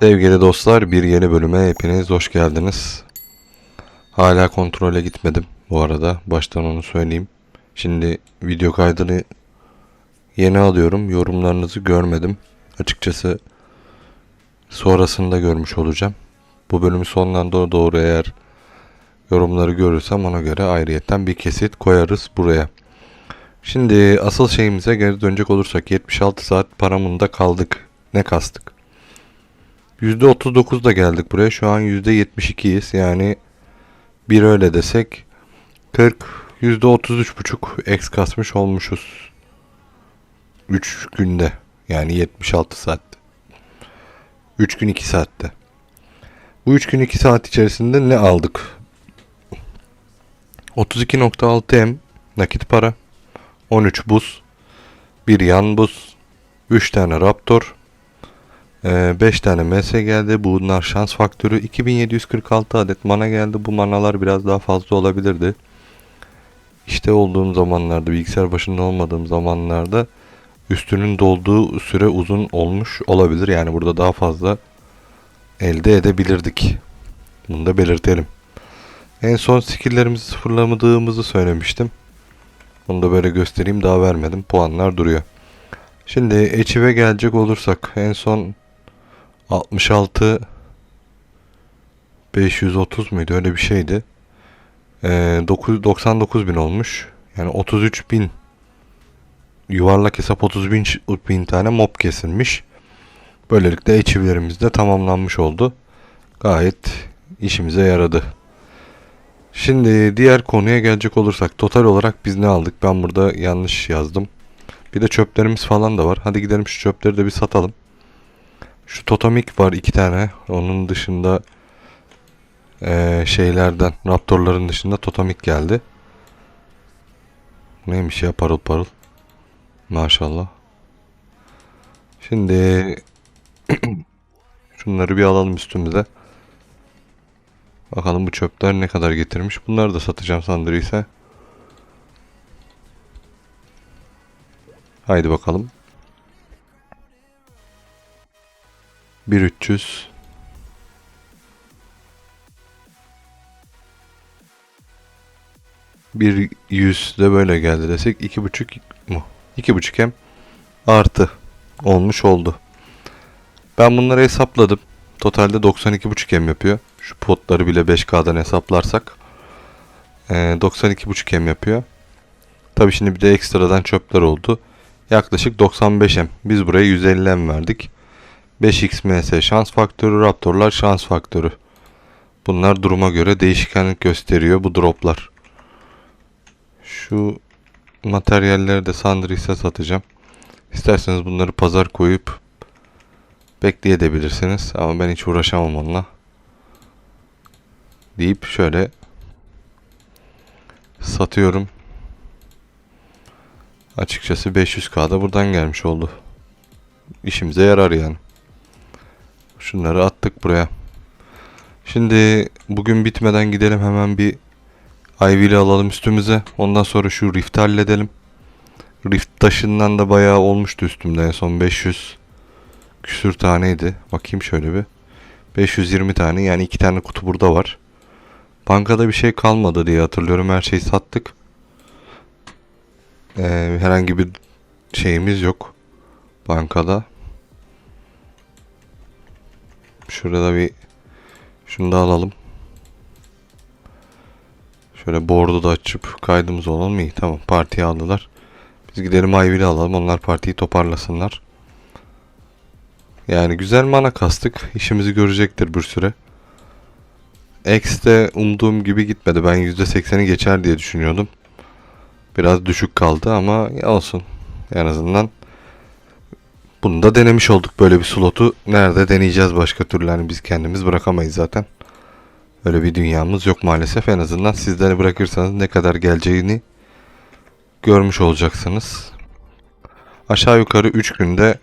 Sevgili dostlar bir yeni bölüme hepiniz hoş geldiniz. Hala kontrole gitmedim bu arada. Baştan onu söyleyeyim. Şimdi video kaydını yeni alıyorum. Yorumlarınızı görmedim. Açıkçası sonrasında görmüş olacağım. Bu bölümü sondan doğru, doğru eğer yorumları görürsem ona göre ayrıyetten bir kesit koyarız buraya. Şimdi asıl şeyimize geri dönecek olursak 76 saat paramında kaldık. Ne kastık? %39 da geldik buraya. Şu an %72'yiz. Yani bir öyle desek 40 %33,5 eks kasmış olmuşuz. 3 günde. Yani 76 saatte. 3 gün 2 saatte. Bu 3 gün 2 saat içerisinde ne aldık? 32.6 M nakit para. 13 buz. Bir yan buz. 3 tane Raptor. 5 tane MS geldi. Bunlar şans faktörü. 2746 adet mana geldi. Bu manalar biraz daha fazla olabilirdi. İşte olduğum zamanlarda, bilgisayar başında olmadığım zamanlarda üstünün dolduğu süre uzun olmuş olabilir. Yani burada daha fazla elde edebilirdik. Bunu da belirtelim. En son skilllerimizi sıfırlamadığımızı söylemiştim. Onu da böyle göstereyim. Daha vermedim. Puanlar duruyor. Şimdi Echive gelecek olursak en son 66 530 muydu öyle bir şeydi. Ee, 9, 99 bin olmuş. Yani 33 bin yuvarlak hesap 30 bin, bin tane mob kesilmiş. Böylelikle echive'lerimiz de tamamlanmış oldu. Gayet işimize yaradı. Şimdi diğer konuya gelecek olursak total olarak biz ne aldık? Ben burada yanlış yazdım. Bir de çöplerimiz falan da var. Hadi gidelim şu çöpleri de bir satalım. Şu totemik var iki tane. Onun dışında eee, şeylerden, raptorların dışında totemik geldi. Neymiş ya parıl parıl. Maşallah. Şimdi şunları bir alalım üstümüze. Bakalım bu çöpler ne kadar getirmiş. Bunları da satacağım sandırıysa. Haydi bakalım. 1300 bir yüz de böyle geldi desek iki buçuk mu? İki buçuk hem artı olmuş oldu. Ben bunları hesapladım. Totalde 92,5 hem yapıyor. Şu potları bile 5K'dan hesaplarsak. Ee, 92,5 hem yapıyor. Tabi şimdi bir de ekstradan çöpler oldu. Yaklaşık 95 hem. Biz buraya 150 hem verdik. 5x ms şans faktörü, raptorlar şans faktörü. Bunlar duruma göre değişkenlik gösteriyor bu droplar. Şu materyalleri de Sandris'e satacağım. İsterseniz bunları pazar koyup bekleyebilirsiniz ama ben hiç uğraşamam onunla. Deyip şöyle satıyorum. Açıkçası 500k'da buradan gelmiş oldu. İşimize yarar yani. Şunları attık buraya. Şimdi bugün bitmeden gidelim hemen bir Ivy'li alalım üstümüze. Ondan sonra şu Rift'i halledelim. Rift taşından da bayağı olmuştu üstümde en son 500 küsür taneydi. Bakayım şöyle bir. 520 tane yani iki tane kutu burada var. Bankada bir şey kalmadı diye hatırlıyorum. Her şeyi sattık. Ee, herhangi bir şeyimiz yok. Bankada. Şurada bir şunu da alalım. Şöyle board'u da açıp kaydımız olalım iyi. Tamam partiye aldılar. Biz gidelim Ivy'li alalım. Onlar partiyi toparlasınlar. Yani güzel mana kastık. İşimizi görecektir bir süre. X de umduğum gibi gitmedi. Ben %80'i geçer diye düşünüyordum. Biraz düşük kaldı ama olsun. En azından bunu da denemiş olduk böyle bir slotu. Nerede deneyeceğiz başka türlü hani biz kendimiz bırakamayız zaten. Öyle bir dünyamız yok maalesef. En azından sizleri bırakırsanız ne kadar geleceğini görmüş olacaksınız. Aşağı yukarı 3 günde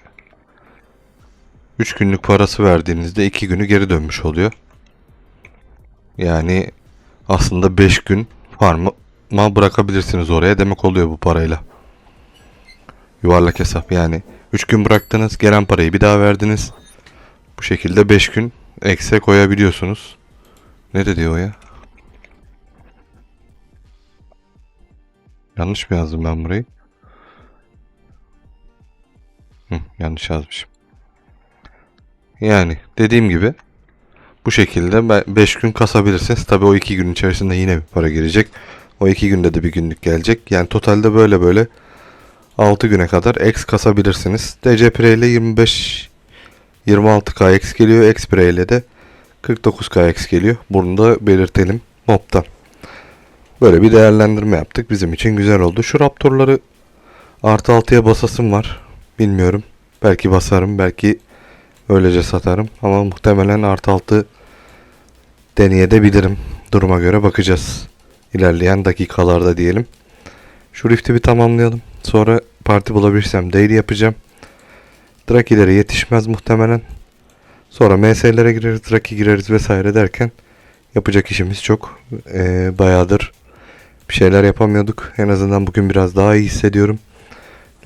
3 günlük parası verdiğinizde 2 günü geri dönmüş oluyor. Yani aslında 5 gün farmı bırakabilirsiniz oraya demek oluyor bu parayla. Yuvarlak hesap yani. 3 gün bıraktınız gelen parayı bir daha verdiniz. Bu şekilde 5 gün ekse koyabiliyorsunuz. Ne dedi o ya? Yanlış mı yazdım ben burayı? Hı, yanlış yazmışım. Yani dediğim gibi bu şekilde 5 gün kasabilirsiniz. Tabii o 2 gün içerisinde yine bir para girecek. O 2 günde de bir günlük gelecek. Yani totalde böyle böyle 6 güne kadar X kasabilirsiniz. DC Pre ile 25 26K X geliyor. X Pre ile de 49K X geliyor. Bunu da belirtelim mob'tan. Böyle bir değerlendirme yaptık. Bizim için güzel oldu. Şu Raptor'ları artı 6'ya basasım var. Bilmiyorum. Belki basarım. Belki öylece satarım. Ama muhtemelen artı 6 deneyebilirim. Duruma göre bakacağız. İlerleyen dakikalarda diyelim. Şu rift'i bir tamamlayalım. Sonra parti bulabilirsem daily yapacağım. Drakilere yetişmez muhtemelen. Sonra MS'lere gireriz, Draki gireriz vesaire derken yapacak işimiz çok. Ee, bayağıdır bir şeyler yapamıyorduk. En azından bugün biraz daha iyi hissediyorum.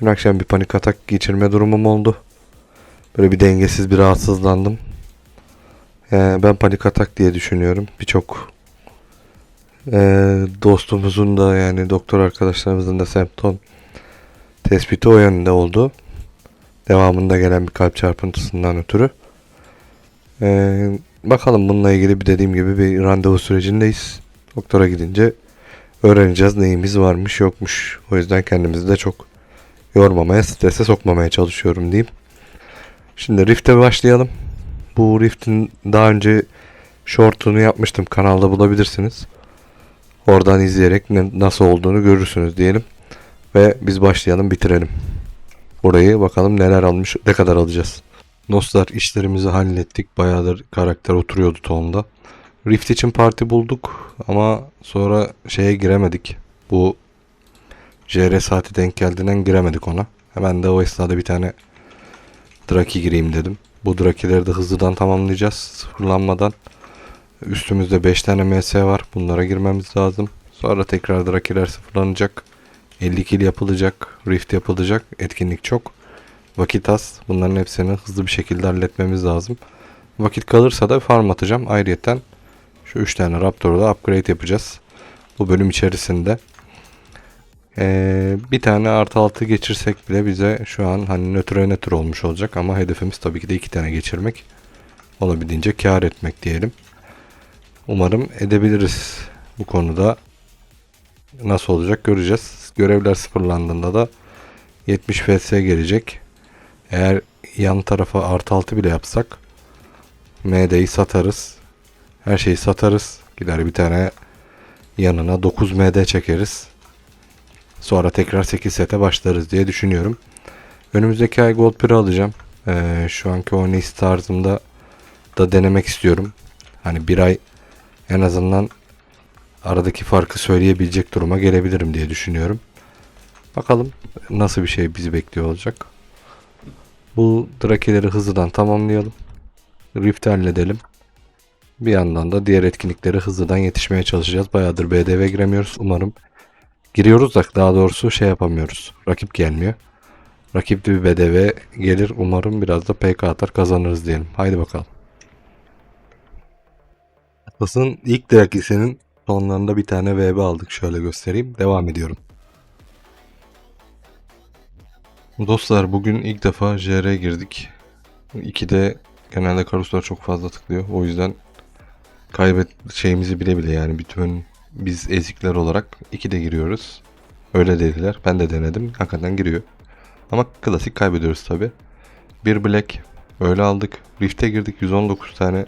Dün akşam bir panik atak geçirme durumum oldu. Böyle bir dengesiz bir rahatsızlandım. Ee, ben panik atak diye düşünüyorum. Birçok e, dostumuzun da yani doktor arkadaşlarımızın da semptom tespiti o yönde oldu. Devamında gelen bir kalp çarpıntısından ötürü. Ee, bakalım bununla ilgili bir dediğim gibi bir randevu sürecindeyiz. Doktora gidince öğreneceğiz neyimiz varmış yokmuş. O yüzden kendimizi de çok yormamaya, strese sokmamaya çalışıyorum diyeyim. Şimdi Rift'e başlayalım. Bu Rift'in daha önce short'unu yapmıştım. Kanalda bulabilirsiniz. Oradan izleyerek nasıl olduğunu görürsünüz diyelim. Ve biz başlayalım bitirelim. Burayı bakalım neler almış, ne kadar alacağız. Dostlar işlerimizi hallettik. Bayağıdır karakter oturuyordu tonda. Rift için parti bulduk ama sonra şeye giremedik. Bu JR saati denk geldiğinden giremedik ona. Hemen de o esnada bir tane Draki gireyim dedim. Bu Drakileri de hızlıdan tamamlayacağız. Sıfırlanmadan. Üstümüzde 5 tane MS var. Bunlara girmemiz lazım. Sonra tekrar Drakiler sıfırlanacak. 50 kill yapılacak. Rift yapılacak. Etkinlik çok. Vakit az. Bunların hepsini hızlı bir şekilde halletmemiz lazım. Vakit kalırsa da farm atacağım. Ayrıyeten şu 3 tane Raptor'u da upgrade yapacağız. Bu bölüm içerisinde. Ee, bir tane artı altı geçirsek bile bize şu an hani nötre nötr olmuş olacak ama hedefimiz tabii ki de iki tane geçirmek. Olabildiğince kar etmek diyelim. Umarım edebiliriz bu konuda. Nasıl olacak göreceğiz. Görevler sıfırlandığında da 70 FS gelecek. Eğer yan tarafa artı altı bile yapsak MD'yi satarız. Her şeyi satarız. Gider bir tane yanına 9 MD çekeriz. Sonra tekrar 8 sete başlarız diye düşünüyorum. Önümüzdeki ay Gold Piri alacağım. Ee, şu anki oynayış tarzımda da denemek istiyorum. Hani bir ay en azından aradaki farkı söyleyebilecek duruma gelebilirim diye düşünüyorum. Bakalım nasıl bir şey bizi bekliyor olacak. Bu drakeleri hızlıdan tamamlayalım. Rift'i halledelim. Bir yandan da diğer etkinliklere hızlıdan yetişmeye çalışacağız. Bayağıdır BDV giremiyoruz. Umarım giriyoruz da daha doğrusu şey yapamıyoruz. Rakip gelmiyor. Rakip bir BDV gelir. Umarım biraz da PK atar kazanırız diyelim. Haydi bakalım. Atlas'ın ilk drakisinin sonlarında bir tane VB aldık. Şöyle göstereyim. Devam ediyorum. Dostlar bugün ilk defa JR girdik. 2'de genelde karuslar çok fazla tıklıyor. O yüzden kaybet şeyimizi bile bile yani bütün biz ezikler olarak 2'de giriyoruz. Öyle dediler. Ben de denedim. Hakikaten giriyor. Ama klasik kaybediyoruz tabi. Bir Black öyle aldık. Rift'e girdik. 119 tane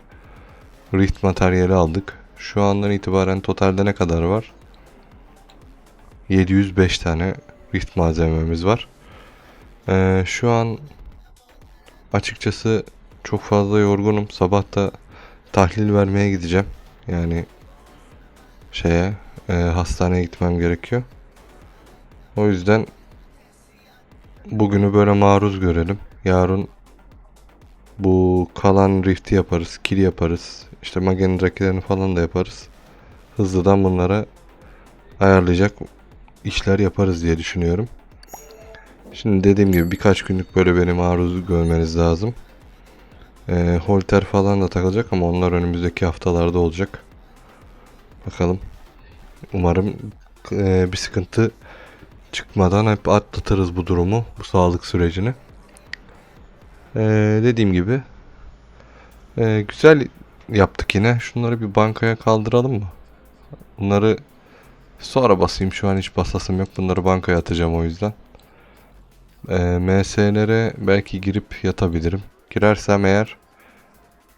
Rift materyali aldık. Şu andan itibaren totalde ne kadar var? 705 tane Rift malzememiz var. Ee, şu an açıkçası çok fazla yorgunum. Sabah da tahlil vermeye gideceğim. Yani şeye e, hastaneye gitmem gerekiyor. O yüzden bugünü böyle maruz görelim. Yarın bu kalan rift'i yaparız, kill yaparız. İşte magenin rakilerini falan da yaparız. Hızlıdan bunlara ayarlayacak işler yaparız diye düşünüyorum. Şimdi dediğim gibi birkaç günlük böyle beni maruz görmeniz lazım. Ee, holter falan da takılacak ama onlar önümüzdeki haftalarda olacak. Bakalım. Umarım e, bir sıkıntı çıkmadan hep atlatırız bu durumu, bu sağlık sürecini. Ee, dediğim gibi e, güzel yaptık yine. Şunları bir bankaya kaldıralım mı? Bunları sonra basayım. Şu an hiç basasım yok. Bunları bankaya atacağım o yüzden. Ee, MS'lere belki girip yatabilirim. Girersem eğer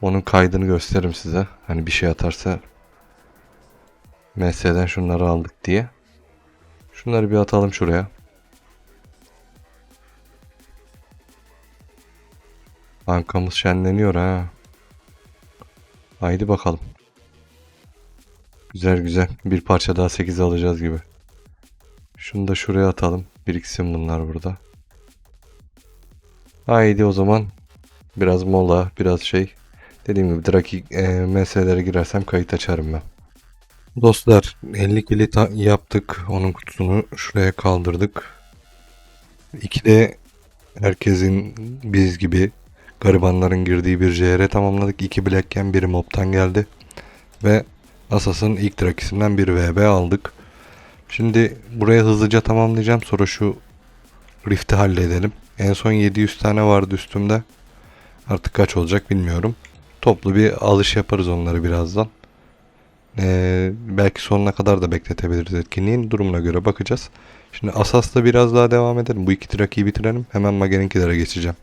onun kaydını gösteririm size. Hani bir şey atarsa MS'den şunları aldık diye. Şunları bir atalım şuraya. Bankamız şenleniyor ha. Haydi bakalım. Güzel güzel. Bir parça daha 8 alacağız gibi. Şunu da şuraya atalım. Biriksin bunlar burada. Haydi o zaman. Biraz mola, biraz şey. Dediğim gibi Draki e, meselelere girersem kayıt açarım ben. Dostlar 50 kili ta- yaptık. Onun kutusunu şuraya kaldırdık. İki de herkesin biz gibi garibanların girdiği bir JR tamamladık. İki Black'ken biri mob'tan geldi. Ve Asas'ın ilk Draki'sinden bir VB aldık. Şimdi buraya hızlıca tamamlayacağım. Sonra şu Rift'i halledelim. En son 700 tane vardı üstümde. Artık kaç olacak bilmiyorum. Toplu bir alış yaparız onları birazdan. Ee, belki sonuna kadar da bekletebiliriz etkinliğin. Durumuna göre bakacağız. Şimdi Asas'ta biraz daha devam edelim. Bu iki trakiyi bitirelim. Hemen Magen'inkilere geçeceğim.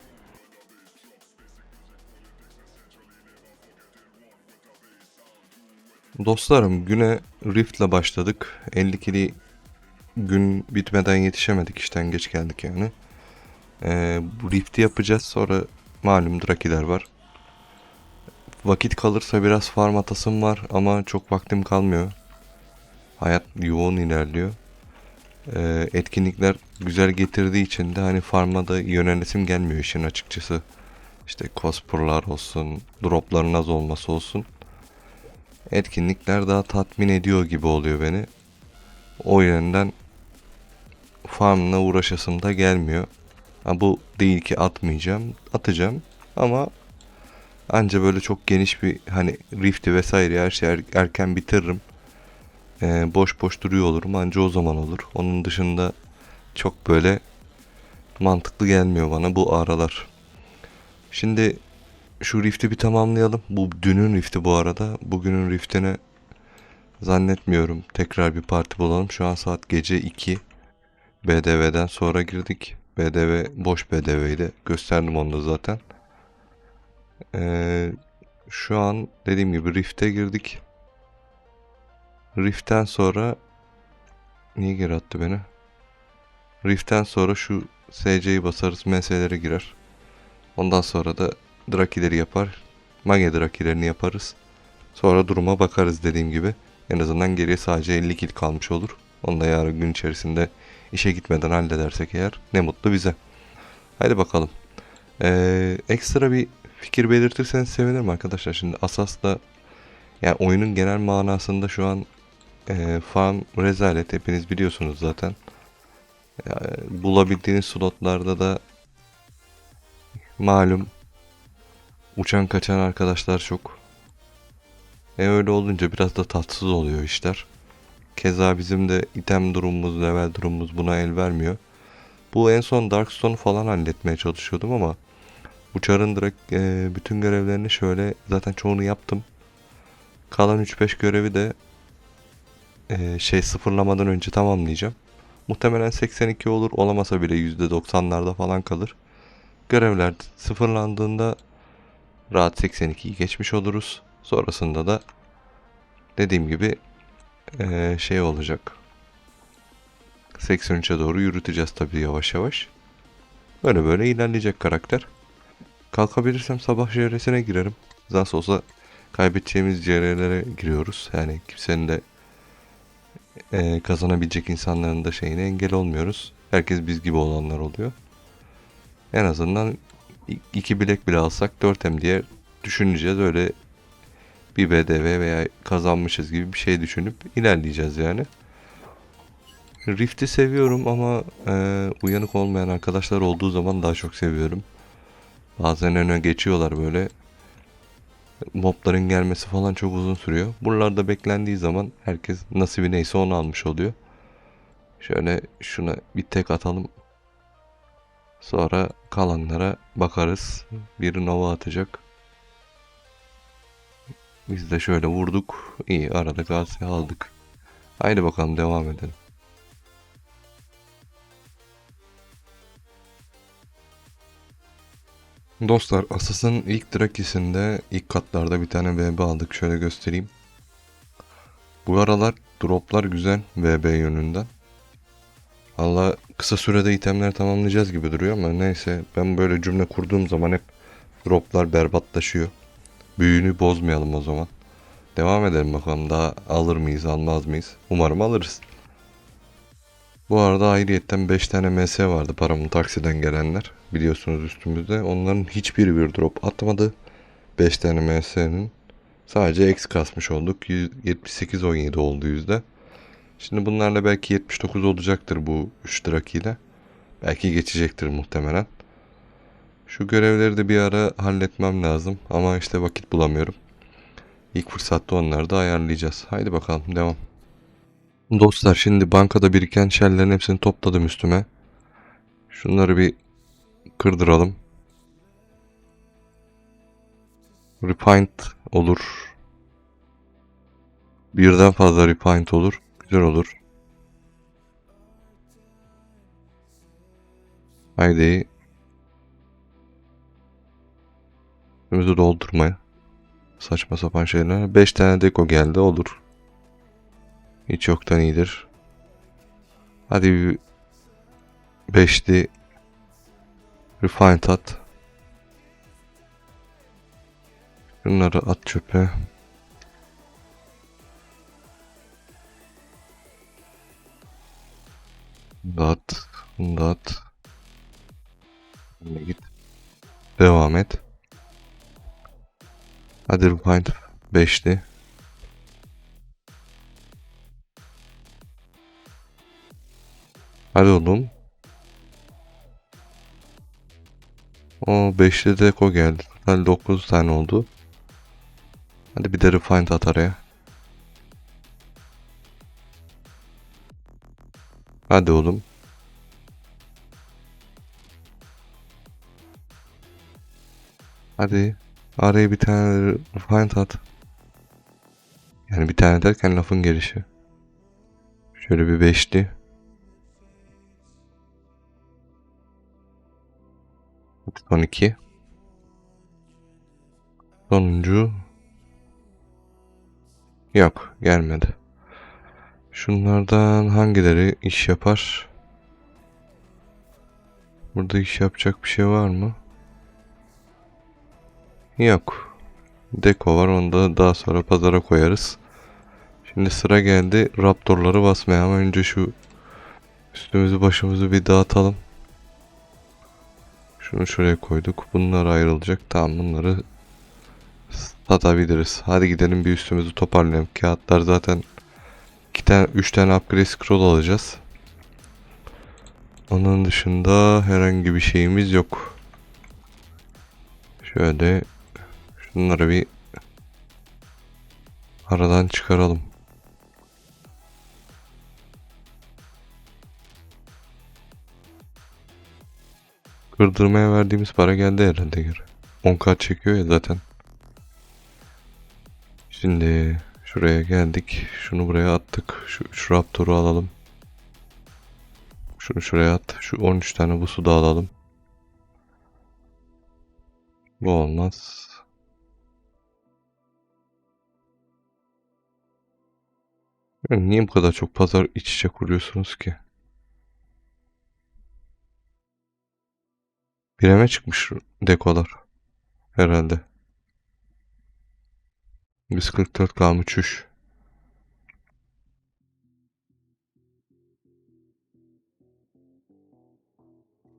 Dostlarım güne Rift'le başladık. 50 kili gün bitmeden yetişemedik. işten geç geldik yani. Ee, Rift'i yapacağız. Sonra malum Drakiler var. Vakit kalırsa biraz farm atasım var ama çok vaktim kalmıyor. Hayat yoğun ilerliyor. Ee, etkinlikler güzel getirdiği için de hani farm'a da yönelesim gelmiyor işin açıkçası. İşte cosplay'lar olsun, dropların az olması olsun. Etkinlikler daha tatmin ediyor gibi oluyor beni. O yönden farmla uğraşasım da gelmiyor. Ha, bu değil ki atmayacağım. Atacağım ama anca böyle çok geniş bir hani Rift'i vesaire her şeyi er- erken bitiririm. Ee, boş boş duruyor olurum anca o zaman olur. Onun dışında çok böyle mantıklı gelmiyor bana bu aralar. Şimdi şu Rift'i bir tamamlayalım. Bu dünün Rift'i bu arada. Bugünün Rift'ine zannetmiyorum. Tekrar bir parti bulalım. Şu an saat gece 2. BDV'den sonra girdik. BDV boş BDV'ydi. Gösterdim onu da zaten. Ee, şu an dediğim gibi Rift'e girdik. Rift'ten sonra niye geri attı beni? Rift'ten sonra şu SC'yi basarız, MS'lere girer. Ondan sonra da Drakileri yapar. Mage Drakilerini yaparız. Sonra duruma bakarız dediğim gibi. En azından geriye sadece 50 kill kalmış olur. Onu da yarın gün içerisinde işe gitmeden halledersek eğer ne mutlu bize. Hadi bakalım. Ee, ekstra bir fikir belirtirseniz sevinirim arkadaşlar. Şimdi Asas'ta yani oyunun genel manasında şu an e, farm rezalet. Hepiniz biliyorsunuz zaten. Yani bulabildiğiniz slotlarda da malum uçan kaçan arkadaşlar çok. E öyle olunca biraz da tatsız oluyor işler. Keza bizim de item durumumuz, level durumumuz buna el vermiyor. Bu en son Darkstone falan halletmeye çalışıyordum ama uçarın direkt e, bütün görevlerini şöyle zaten çoğunu yaptım. Kalan 3-5 görevi de e, şey sıfırlamadan önce tamamlayacağım. Muhtemelen 82 olur olamasa bile %90'larda falan kalır. Görevler sıfırlandığında rahat 82'yi geçmiş oluruz. Sonrasında da dediğim gibi eee, şey olacak. 83'e doğru yürüteceğiz tabii yavaş yavaş. Böyle böyle ilerleyecek karakter. Kalkabilirsem sabah JR'sine girerim. Nasıl olsa kaybedeceğimiz JR'lere giriyoruz. Yani kimsenin de eee, kazanabilecek insanların da şeyine engel olmuyoruz. Herkes biz gibi olanlar oluyor. En azından i- iki bilek bile alsak 4M diye düşüneceğiz. Öyle bir BDV veya kazanmışız gibi bir şey düşünüp ilerleyeceğiz yani. Rift'i seviyorum ama e, uyanık olmayan arkadaşlar olduğu zaman daha çok seviyorum. Bazen öne geçiyorlar böyle. mobların gelmesi falan çok uzun sürüyor. Buralarda beklendiği zaman herkes nasibi neyse onu almış oluyor. Şöyle şuna bir tek atalım. Sonra kalanlara bakarız. Bir nova atacak. Biz de şöyle vurduk. İyi arada gaz aldık. Haydi bakalım devam edelim. Dostlar Asas'ın ilk drakisinde ilk katlarda bir tane VB aldık. Şöyle göstereyim. Bu aralar droplar güzel VB yönünden. Valla kısa sürede itemler tamamlayacağız gibi duruyor ama neyse ben böyle cümle kurduğum zaman hep droplar berbatlaşıyor. Büyüğünü bozmayalım o zaman. Devam edelim bakalım daha alır mıyız almaz mıyız? Umarım alırız. Bu arada ayrıyetten 5 tane MS vardı paramın taksiden gelenler. Biliyorsunuz üstümüzde. Onların hiçbiri bir drop atmadı. 5 tane MS'nin. Sadece X kasmış olduk. 78-17 oldu yüzde. Şimdi bunlarla belki 79 olacaktır bu 3 draki ile. Belki geçecektir muhtemelen. Şu görevleri de bir ara halletmem lazım. Ama işte vakit bulamıyorum. İlk fırsatta onları da ayarlayacağız. Haydi bakalım devam. Dostlar şimdi bankada biriken şellerin hepsini topladım üstüme. Şunları bir kırdıralım. Repint olur. Birden fazla repint olur. Güzel olur. Haydi. Önümüzü doldurmaya. Saçma sapan şeyler. 5 tane deko geldi olur. Hiç yoktan iyidir. Hadi bir beşli refined at. Bunları at çöpe. Bunu da at. Bunu da at. Bunu git. Devam et. Hadi refined beşli. Hadi oğlum. O 5'li deko geldi. Total 9 tane oldu. Hadi bir de refined at araya. Hadi oğlum. Hadi. Araya bir tane refined at. Yani bir tane derken lafın gelişi. Şöyle bir beşli. Son iki. Sonuncu. Yok gelmedi. Şunlardan hangileri iş yapar? Burada iş yapacak bir şey var mı? Yok. Deko var onu da daha sonra pazara koyarız. Şimdi sıra geldi raptorları basmaya ama önce şu üstümüzü başımızı bir dağıtalım. Şunu şuraya koyduk. Bunlar ayrılacak. Tamam bunları satabiliriz. Hadi gidelim bir üstümüzü toparlayalım. Kağıtlar zaten 2 tane 3 tane upgrade scroll alacağız. Onun dışında herhangi bir şeyimiz yok. Şöyle şunları bir aradan çıkaralım. Kırdırmaya verdiğimiz para geldi herhalde geri. 10k çekiyor ya zaten. Şimdi şuraya geldik. Şunu buraya attık. Şu, şu raptoru alalım. Şunu şuraya at. Şu 13 tane bu su da alalım. Bu olmaz. Niye bu kadar çok pazar iç içe kuruyorsunuz ki? Bireme çıkmış dekolar. Herhalde. 144 kalmış çüş.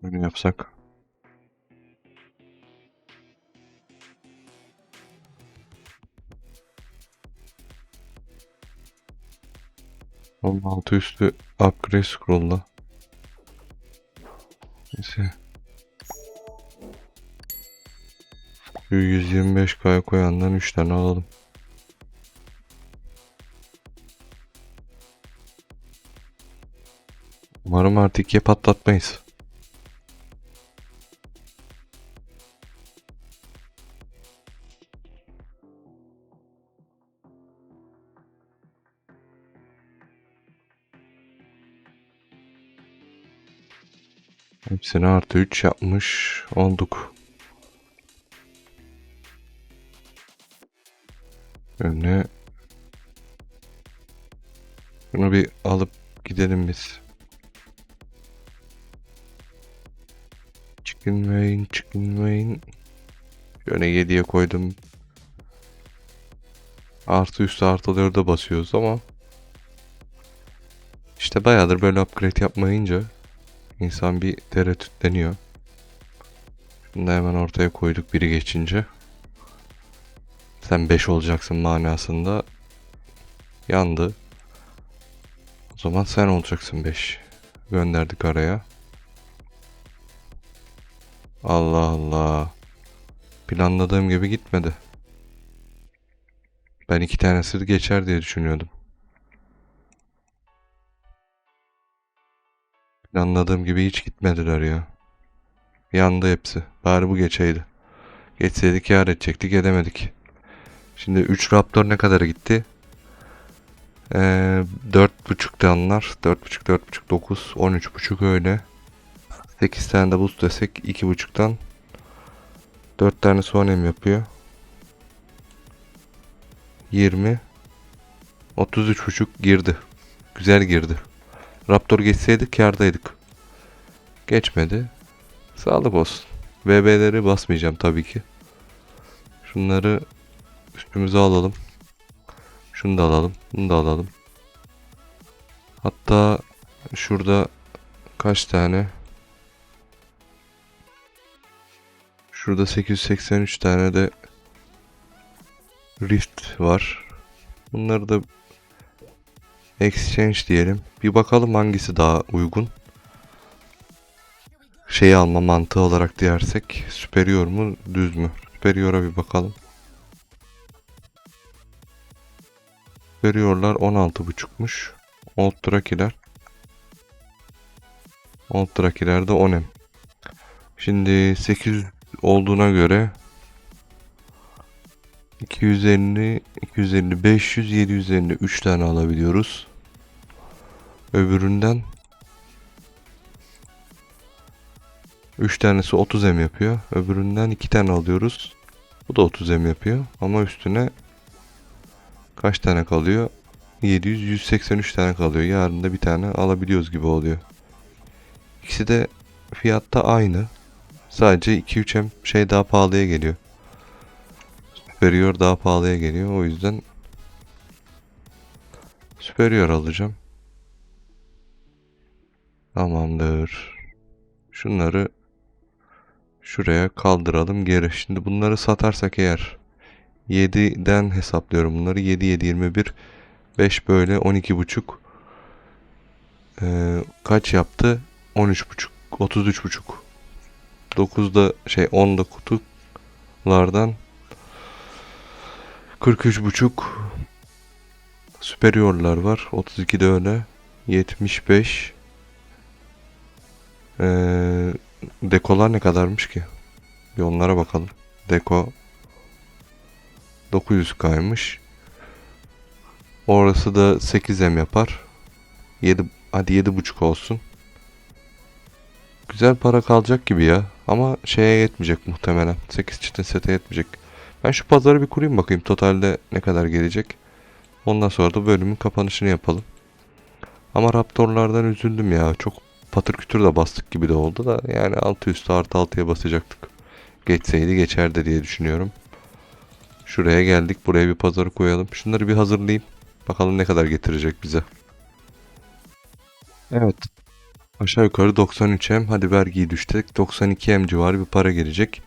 Böyle yapsak. On altı üstü upgrade scroll'la. Neyse. Şu 125K'ya koyandan 3 tane alalım. Umarım artık ikiye patlatmayız. Hepsini artı 3 yapmış olduk. Önüne bunu bir alıp gidelim biz. Chicken wing, chicken wing. Şöyle 7'ye koydum. Artı üstü artı 4'e basıyoruz ama işte bayağıdır böyle upgrade yapmayınca insan bir tereddütleniyor. Şunu da hemen ortaya koyduk biri geçince. Sen 5 olacaksın manasında yandı. O zaman sen olacaksın 5. Gönderdik araya. Allah Allah. Planladığım gibi gitmedi. Ben iki tanesi geçer diye düşünüyordum. Planladığım gibi hiç gitmediler ya. Yandı hepsi. Bari bu geçeydi. Geçseydik kâr edecektik edemedik. Şimdi 3 Raptor ne kadar gitti? Ee, 4.5 danlar. 4.5 4.5 9 13.5 öyle. 8 tane de boost desek 2.5'tan 4 tane sonem yapıyor. 20 33.5 girdi. Güzel girdi. Raptor geçseydi kârdaydık. Geçmedi. Sağlık olsun. BB'leri basmayacağım tabii ki. Şunları üstümüze alalım. Şunu da alalım. Bunu da alalım. Hatta şurada kaç tane? Şurada 883 tane de Rift var. Bunları da Exchange diyelim. Bir bakalım hangisi daha uygun. Şeyi alma mantığı olarak diyersek Superior mu düz mü? Superior'a bir bakalım. Superior'lar 16.5'muş. Old Drakiler Old Drakiler de 10M. Şimdi 800 olduğuna göre 250, 250, 500, 750 3 tane alabiliyoruz. Öbüründen 3 tanesi 30 M yapıyor. Öbüründen 2 tane alıyoruz. Bu da 30 M yapıyor. Ama üstüne kaç tane kalıyor? 700, 183 tane kalıyor. Yarın da bir tane alabiliyoruz gibi oluyor. İkisi de fiyatta aynı. Sadece 2-3 M şey daha pahalıya geliyor. Superior daha pahalıya geliyor. O yüzden Superior alacağım. Tamamdır. Şunları şuraya kaldıralım geri. Şimdi bunları satarsak eğer 7'den hesaplıyorum bunları. 7 7 21 5 böyle 12 buçuk. Ee, kaç yaptı? 13 buçuk. 33 buçuk. 9'da şey 10'da kutulardan 43 buçuk superiorlar var. 32'de öyle. 75 ee, dekolar ne kadarmış ki? Bir onlara bakalım. Deko 900 kaymış. Orası da 8M yapar. 7 hadi 7.5 olsun. Güzel para kalacak gibi ya. Ama şeye yetmeyecek muhtemelen. 8 çitin sete yetmeyecek. Ben şu pazarı bir kurayım bakayım totalde ne kadar gelecek. Ondan sonra da bölümün kapanışını yapalım. Ama Raptorlardan üzüldüm ya. Çok patır kütür de bastık gibi de oldu da. Yani altı üstü artı altıya basacaktık. Geçseydi geçerdi diye düşünüyorum. Şuraya geldik. Buraya bir pazarı koyalım. Şunları bir hazırlayayım. Bakalım ne kadar getirecek bize. Evet. Aşağı yukarı 93M. Hadi vergiyi düştük. 92M civarı bir para gelecek.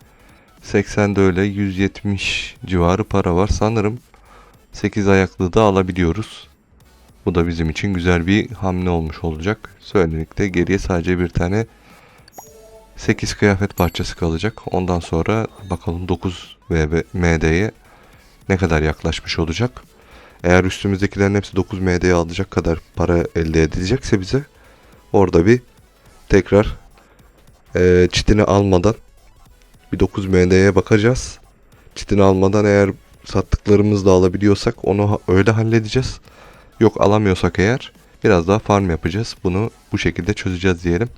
80'de öyle 170 civarı para var. Sanırım 8 ayaklı da alabiliyoruz. Bu da bizim için güzel bir hamle olmuş olacak. Söyledik de geriye sadece bir tane 8 kıyafet parçası kalacak. Ondan sonra bakalım 9 VB MD'ye ne kadar yaklaşmış olacak. Eğer üstümüzdekilerin hepsi 9 MD'ye alacak kadar para elde edilecekse bize orada bir tekrar eee çitini almadan bir 9 MD'ye bakacağız. Çitini almadan eğer sattıklarımızı da alabiliyorsak onu öyle halledeceğiz. Yok alamıyorsak eğer biraz daha farm yapacağız. Bunu bu şekilde çözeceğiz diyelim.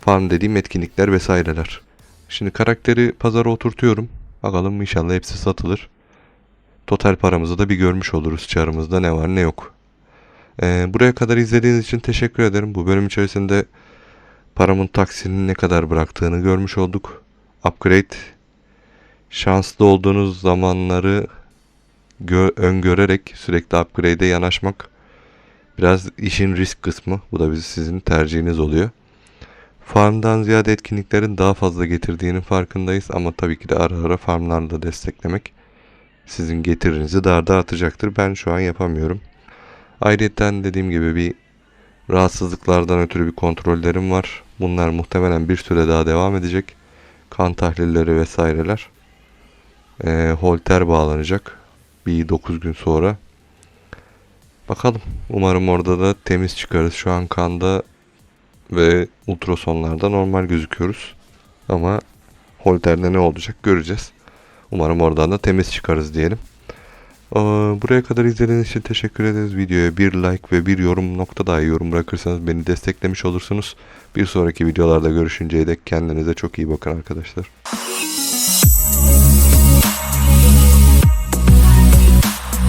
Farm dediğim etkinlikler vesaireler. Şimdi karakteri pazara oturtuyorum. Bakalım inşallah hepsi satılır. Total paramızı da bir görmüş oluruz çarımızda ne var ne yok. Ee, buraya kadar izlediğiniz için teşekkür ederim. Bu bölüm içerisinde paramın taksinin ne kadar bıraktığını görmüş olduk. Upgrade şanslı olduğunuz zamanları gö- öngörerek sürekli upgrade'e yanaşmak biraz işin risk kısmı. Bu da biz sizin tercihiniz oluyor. Farmdan ziyade etkinliklerin daha fazla getirdiğinin farkındayız ama tabii ki de ara ara farmlarla desteklemek sizin getirinizi daha da artacaktır. Ben şu an yapamıyorum. Ayrıca dediğim gibi bir rahatsızlıklardan ötürü bir kontrollerim var. Bunlar muhtemelen bir süre daha devam edecek. Kan tahlilleri vesaireler. Ee, holter bağlanacak. Bir 9 gün sonra. Bakalım. Umarım orada da temiz çıkarız. Şu an kanda ve ultrasonlarda normal gözüküyoruz. Ama holterde ne olacak göreceğiz. Umarım oradan da temiz çıkarız diyelim. Buraya kadar izlediğiniz için teşekkür ederiz. Videoya bir like ve bir yorum nokta dahi yorum bırakırsanız beni desteklemiş olursunuz. Bir sonraki videolarda görüşünceye dek kendinize çok iyi bakın arkadaşlar.